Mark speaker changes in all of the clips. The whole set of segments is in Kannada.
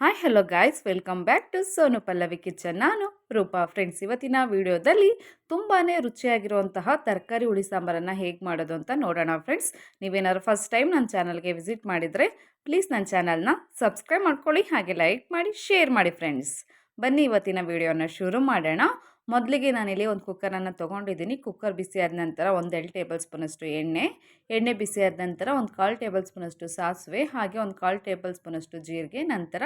Speaker 1: Hi hello guys welcome back to Sonu Pallavi kitchen ನಾನು ರೂಪಾ. ಫ್ರೆಂಡ್ಸ್ ಇವತ್ತಿನ ವಿಡಿಯೋದಲ್ಲಿ ತುಂಬಾ ರುಚಿಯಾಗಿರುವಂತಹ ತರಕಾರಿ ಹುಳಿ ಸಾಂಬಾರನ್ನು ಹೇಗೆ ಮಾಡೋದು ಅಂತ ನೋಡೋಣ ಫ್ರೆಂಡ್ಸ್ ನೀವೇನಾದ್ರು ಫಸ್ಟ್ ಟೈಮ್ ನನ್ನ ಚಾನಲ್ಗೆ ವಿಸಿಟ್ ಮಾಡಿದರೆ ಪ್ಲೀಸ್ ನನ್ನ ಚಾನಲ್ನ ಸಬ್ಸ್ಕ್ರೈಬ್ ಮಾಡ್ಕೊಳ್ಳಿ ಹಾಗೆ ಲೈಕ್ ಮಾಡಿ ಶೇರ್ ಮಾಡಿ ಫ್ರೆಂಡ್ಸ್ ಬನ್ನಿ ಇವತ್ತಿನ ವಿಡಿಯೋನ ಶುರು ಮಾಡೋಣ. ಮೊದಲಿಗೆ ನಾನಿಲ್ಲಿ ಒಂದು ಕುಕ್ಕರನ್ನು ತೊಗೊಂಡಿದ್ದೀನಿ ಕುಕ್ಕರ್ ಬಿಸಿ ಆದ ನಂತರ ಒಂದು ಎರಡು ಟೇಬಲ್ ಸ್ಪೂನಷ್ಟು ಎಣ್ಣೆ ಎಣ್ಣೆ ಬಿಸಿ ಆದ ನಂತರ ಒಂದು ಕಾಲು ಟೇಬಲ್ ಸ್ಪೂನಷ್ಟು ಸಾಸಿವೆ, ಹಾಗೆ ಒಂದು ಕಾಲು ಟೇಬಲ್ ಸ್ಪೂನಷ್ಟು ಜೀರಿಗೆ, ನಂತರ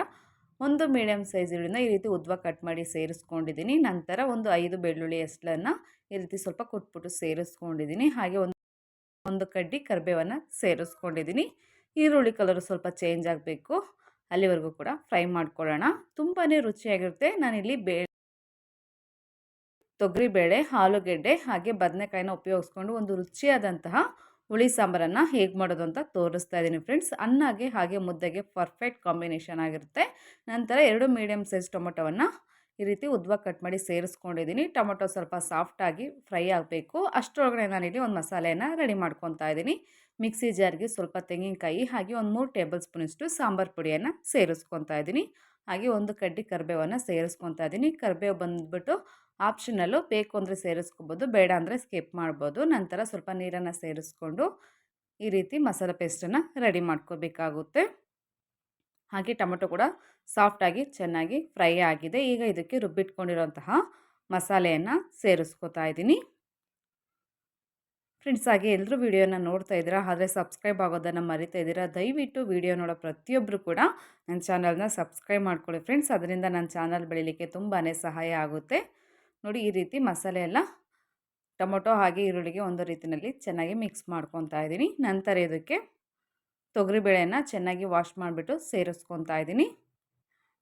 Speaker 1: ಒಂದು ಮೀಡಿಯಮ್ ಸೈಜ್ ಈ ರೀತಿ ಉದ್ವ ಕಟ್ ಮಾಡಿ ಸೇರಿಸ್ಕೊಂಡಿದ್ದೀನಿ ನಂತರ ಒಂದು ಐದು ಬೆಳ್ಳುಳ್ಳಿ ಎಸ್ಲನ್ನು ಈ ರೀತಿ ಸ್ವಲ್ಪ ಕೊಟ್ಬಿಟ್ಟು ಸೇರಿಸ್ಕೊಂಡಿದ್ದೀನಿ ಹಾಗೆ ಒಂದು ಒಂದು ಕಡ್ಡಿ ಕರಿಬೇವನ್ನು ಸೇರಿಸ್ಕೊಂಡಿದ್ದೀನಿ ಈರುಳ್ಳಿ ಕಲರು ಸ್ವಲ್ಪ ಚೇಂಜ್ ಆಗಬೇಕು. ಅಲ್ಲಿವರೆಗೂ ಕೂಡ ಫ್ರೈ ಮಾಡ್ಕೊಳ್ಳೋಣ. ತುಂಬಾ ರುಚಿಯಾಗಿರುತ್ತೆ. ನಾನಿಲ್ಲಿ ಬೇ ತೊಗರಿಬೇಳೆ ಆಲೂಗೆಡ್ಡೆ ಹಾಗೆ ಬದನೆಕಾಯಿನ ಉಪಯೋಗಿಸ್ಕೊಂಡು ಒಂದು ರುಚಿಯಾದಂತಹ ಹುಳಿ ಸಾಂಬಾರನ್ನು ಹೇಗೆ ಮಾಡೋದು ಅಂತ ತೋರಿಸ್ತಾ ಇದ್ದೀನಿ ಫ್ರೆಂಡ್ಸ್ ಅನ್ನಾಗೆ ಹಾಗೆ ಮುದ್ದೆಗೆ ಪರ್ಫೆಕ್ಟ್ ಕಾಂಬಿನೇಷನ್ ಆಗಿರುತ್ತೆ. ನಂತರ ಎರಡು ಮೀಡಿಯಮ್ ಸೈಜ್ ಟೊಮೊಟೊವನ್ನು ಈ ರೀತಿ ಉದ್ವ ಕಟ್ ಮಾಡಿ ಸೇರಿಸ್ಕೊಂಡಿದ್ದೀನಿ. ಟೊಮೊಟೊ ಸ್ವಲ್ಪ ಸಾಫ್ಟಾಗಿ ಫ್ರೈ ಆಗಬೇಕು. ಅಷ್ಟರೊಳಗಡೆ ನಾನಿಲ್ಲಿ ಒಂದು ಮಸಾಲೆಯನ್ನು ರೆಡಿ ಮಾಡ್ಕೊತಾ ಇದ್ದೀನಿ. ಮಿಕ್ಸಿ ಜಾರ್ಗೆ ಸ್ವಲ್ಪ ತೆಂಗಿನಕಾಯಿ ಹಾಗೆ ಒಂದು ಮೂರು ಟೇಬಲ್ ಸ್ಪೂನಷ್ಟು ಸಾಂಬಾರು ಪುಡಿಯನ್ನು ಸೇರಿಸ್ಕೊತಾ ಇದ್ದೀನಿ. ಹಾಗೆ ಒಂದು ಕಡ್ಡಿ ಕರಿಬೇವನ್ನು ಸೇರಿಸ್ಕೊತಾ ಇದ್ದೀನಿ. ಕರಿಬೇವು ಬಂದುಬಿಟ್ಟು ಆಪ್ಷನಲ್ಲು ಬೇಕು ಅಂದರೆ ಸೇರಿಸ್ಕೊಬೋದು, ಬೇಡ ಅಂದರೆ ಸ್ಕಿಪ್ ಮಾಡ್ಬೋದು. ನಂತರ ಸ್ವಲ್ಪ ನೀರನ್ನು ಸೇರಿಸ್ಕೊಂಡು ಈ ರೀತಿ ಮಸಾಲೆ ಪೇಸ್ಟನ್ನು ರೆಡಿ ಮಾಡ್ಕೋಬೇಕಾಗುತ್ತೆ. ಹಾಗೆ ಟೊಮೊಟೊ ಕೂಡ ಸಾಫ್ಟಾಗಿ ಚೆನ್ನಾಗಿ ಫ್ರೈ ಆಗಿದೆ. ಈಗ ಇದಕ್ಕೆ ರುಬ್ಬಿಟ್ಕೊಂಡಿರೋಂತಹ ಮಸಾಲೆಯನ್ನು ಸೇರಿಸ್ಕೊತಾ ಇದ್ದೀನಿ. ಫ್ರೆಂಡ್ಸ್, ಹಾಗೆ ಎಲ್ಲರೂ ವೀಡಿಯೋನ ನೋಡ್ತಾ ಇದ್ದೀರಾ, ಆದರೆ ಸಬ್ಸ್ಕ್ರೈಬ್ ಆಗೋದನ್ನು ಮರಿತಾ ಇದ್ದೀರಾ, ದಯವಿಟ್ಟು ವೀಡಿಯೋ ನೋಡೋ ಪ್ರತಿಯೊಬ್ಬರು ಕೂಡ ನನ್ನ ಚಾನಲ್ನ ಸಬ್ಸ್ಕ್ರೈಬ್ ಮಾಡ್ಕೊಳ್ಳಿ ಫ್ರೆಂಡ್ಸ್. ಅದರಿಂದ ನನ್ನ ಚಾನಲ್ ಬೆಳೀಲಿಕ್ಕೆ ತುಂಬಾ ಸಹಾಯ ಆಗುತ್ತೆ. ನೋಡಿ, ಈ ರೀತಿ ಮಸಾಲೆ ಎಲ್ಲ, ಟೊಮೊಟೊ ಹಾಗೆ ಈರುಳ್ಳಿಗೆ ಒಂದು ರೀತಿಯಲ್ಲಿ ಚೆನ್ನಾಗಿ ಮಿಕ್ಸ್ ಮಾಡ್ಕೊತಾ ಇದ್ದೀನಿ. ನಂತರ ಇದಕ್ಕೆ ತೊಗರಿಬೇಳೆಯನ್ನು ಚೆನ್ನಾಗಿ ವಾಶ್ ಮಾಡಿಬಿಟ್ಟು ಸೇರಿಸ್ಕೊತಾ ಇದ್ದೀನಿ.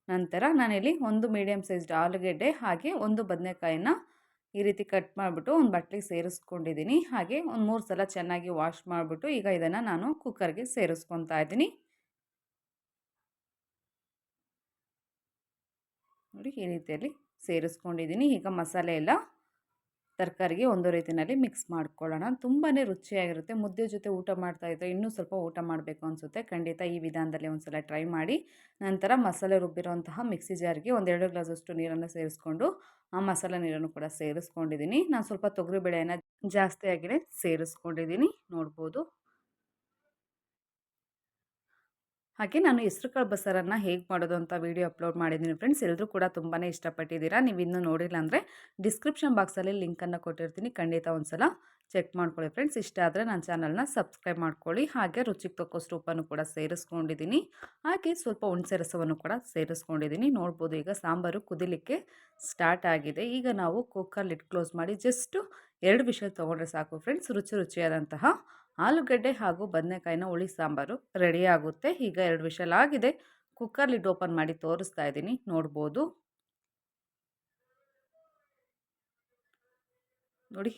Speaker 1: ನಂತರ ನಾನಿಲ್ಲಿ ಒಂದು ಮೀಡಿಯಮ್ ಸೈಜ್ಡ್ ಆಲೂಗೆಡ್ಡೆ ಹಾಗೆ ಒಂದು ಬದನೆಕಾಯಿನ ಈ ರೀತಿ ಕಟ್ ಮಾಡಿಬಿಟ್ಟು ಒಂದು ಬಟ್ಲಿಗೆ ಸೇರಿಸ್ಕೊಂಡಿದ್ದೀನಿ. ಹಾಗೆ ಒಂದು ಮೂರು ಸಲ ಚೆನ್ನಾಗಿ ವಾಶ್ ಮಾಡಿಬಿಟ್ಟು ಈಗ ಇದನ್ನು ನಾನು ಕುಕ್ಕರ್ಗೆ ಸೇರಿಸ್ಕೊತಾ ಇದ್ದೀನಿ. ನೋಡಿ ಈ ರೀತಿಯಲ್ಲಿ ಸೇರಿಸ್ಕೊಂಡಿದ್ದೀನಿ. ಈಗ ಮಸಾಲೆ ಎಲ್ಲ ತರಕಾರಿಗೆ ಒಂದು ರೀತಿಯಲ್ಲಿ ಮಿಕ್ಸ್ ಮಾಡ್ಕೊಳ್ಳೋಣ. ತುಂಬಾ ರುಚಿಯಾಗಿರುತ್ತೆ. ಮುದ್ದೆ ಜೊತೆ ಊಟ ಮಾಡ್ತಾ ಇದ್ದರೆ ಇನ್ನೂ ಸ್ವಲ್ಪ ಊಟ ಮಾಡಬೇಕು ಅನಿಸುತ್ತೆ. ಖಂಡಿತ ಈ ವಿಧಾನದಲ್ಲಿ ಒಂದು ಸಲ ಟ್ರೈ ಮಾಡಿ. ನಂತರ ಮಸಾಲೆ ರುಬ್ಬಿರೋಂತಹ ಮಿಕ್ಸಿ ಜಾರಿಗೆ ಒಂದೆರಡು ಗ್ಲಾಸಷ್ಟು ನೀರನ್ನು ಸೇರಿಸ್ಕೊಂಡು ಆ ಮಸಾಲೆ ನೀರನ್ನು ಕೂಡ ಸೇರಿಸ್ಕೊಂಡಿದ್ದೀನಿ. ನಾನು ಸ್ವಲ್ಪ ತೊಗರಿಬೇಳೆಯನ್ನು ಜಾಸ್ತಿಯಾಗಿಯೇ ಸೇರಿಸ್ಕೊಂಡಿದ್ದೀನಿ. ನೋಡ್ಬೋದು. ಹಾಗೆ ನಾನು ಹೆಸ್ರುಕಾಳು ಬಸ್ಸಾರನ್ನು ಹೇಗೆ ಮಾಡೋದು ಅಂತ ವೀಡಿಯೋ ಅಪ್ಲೋಡ್ ಮಾಡಿದ್ದೀನಿ ಫ್ರೆಂಡ್ಸ್. ಎಲ್ಲರೂ ಕೂಡ ತುಂಬಾ ಇಷ್ಟಪಟ್ಟಿದ್ದೀರಾ. ನೀವು ಇನ್ನೂ ನೋಡಿಲ್ಲ ಅಂದರೆ ಡಿಸ್ಕ್ರಿಪ್ಷನ್ ಬಾಕ್ಸಲ್ಲಿ ಲಿಂಕನ್ನು ಕೊಟ್ಟಿರ್ತೀನಿ. ಖಂಡಿತ ಒಂದು ಸಲ ಚೆಕ್ ಮಾಡ್ಕೊಳ್ಳಿ ಫ್ರೆಂಡ್ಸ್. ಇಷ್ಟ ಆದರೆ ನನ್ನ ಚಾನಲ್ನ ಸಬ್ಸ್ಕ್ರೈಬ್ ಮಾಡ್ಕೊಳ್ಳಿ. ಹಾಗೆ ರುಚಿಗೆ ತಕ್ಕಷ್ಟು ಉಪ್ಪನ್ನು ಕೂಡ ಸೇರಿಸ್ಕೊಂಡಿದ್ದೀನಿ. ಹಾಗೆ ಸ್ವಲ್ಪ ಹುಣಸೆ ರಸವನ್ನು ಕೂಡ ಸೇರಿಸ್ಕೊಂಡಿದ್ದೀನಿ. ನೋಡ್ಬೋದು ಈಗ ಸಾಂಬಾರು ಕುದಿಲಿಕ್ಕೆ ಸ್ಟಾರ್ಟ್ ಆಗಿದೆ. ಈಗ ನಾವು ಕುಕ್ಕರ್ ಲಿಡ್ ಕ್ಲೋಸ್ ಮಾಡಿ ಜಸ್ಟು ಎರಡು ವಿಷಯ ತೊಗೊಂಡ್ರೆ ಸಾಕು ಫ್ರೆಂಡ್ಸ್. ರುಚಿ ರುಚಿಯಾದಂತಹ ಆಲೂಗಡ್ಡೆ ಹಾಗೂ ಬದನೆಕಾಯಿನ ಹುಳಿ ಸಾಂಬಾರು ರೆಡಿಯಾಗುತ್ತೆ ಈಗ ಎರಡು ವಿಷಲ್ ಆಗಿದೆ. ಕುಕ್ಕರ್ ಲಿಡ್ ಓಪನ್ ಮಾಡಿ ತೋರಿಸ್ತಾ ಇದ್ದೀನಿ. ನೋಡ್ಬೋದು. ನೋಡಿ,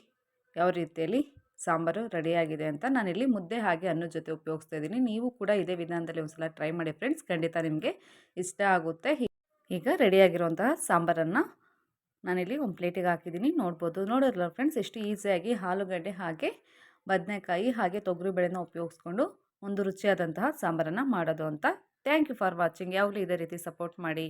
Speaker 1: ಯಾವ ರೀತಿಯಲ್ಲಿ ಸಾಂಬಾರು ರೆಡಿಯಾಗಿದೆ ಅಂತ ನಾನಿಲ್ಲಿ ಮುದ್ದೆ ಹಾಗೆ ಅನ್ನೋ ಜೊತೆ ಉಪಯೋಗಿಸ್ತಾ ಇದ್ದೀನಿ. ನೀವು ಕೂಡ ಇದೇ ವಿಧಾನದಲ್ಲಿ ಒಂದು ಸಲ ಟ್ರೈ ಮಾಡಿ ಫ್ರೆಂಡ್ಸ್ ಖಂಡಿತ ನಿಮಗೆ ಇಷ್ಟ ಆಗುತ್ತೆ. ಈಗ ರೆಡಿಯಾಗಿರುವಂತಹ ಸಾಂಬಾರನ್ನು ನಾನಿಲ್ಲಿ ಒಂದು ಪ್ಲೇಟಿಗೆ ಹಾಕಿದ್ದೀನಿ. ನೋಡ್ಬೋದು. ನೋಡಿರಲ್ಲ ಫ್ರೆಂಡ್ಸ್ ಎಷ್ಟು ಈಸಿಯಾಗಿ ಆಲೂಗಡ್ಡೆ ಹಾಗೆ ಬದನೆಕಾಯಿ ಹಾಗೆ ತೊಗರಿಬೇಳೆನ ಉಪಯೋಗಿಸ್ಕೊಂಡು ಒಂದು ರುಚಿಯಾದಂತಹ ಸಾಂಬಾರನ್ನು ಮಾಡೋದು ಅಂತ. ಥ್ಯಾಂಕ್ ಯು ಫಾರ್ ವಾಚಿಂಗ್ ಯಾವಾಗಲೂ ಇದೇ ರೀತಿ ಸಪೋರ್ಟ್ ಮಾಡಿ.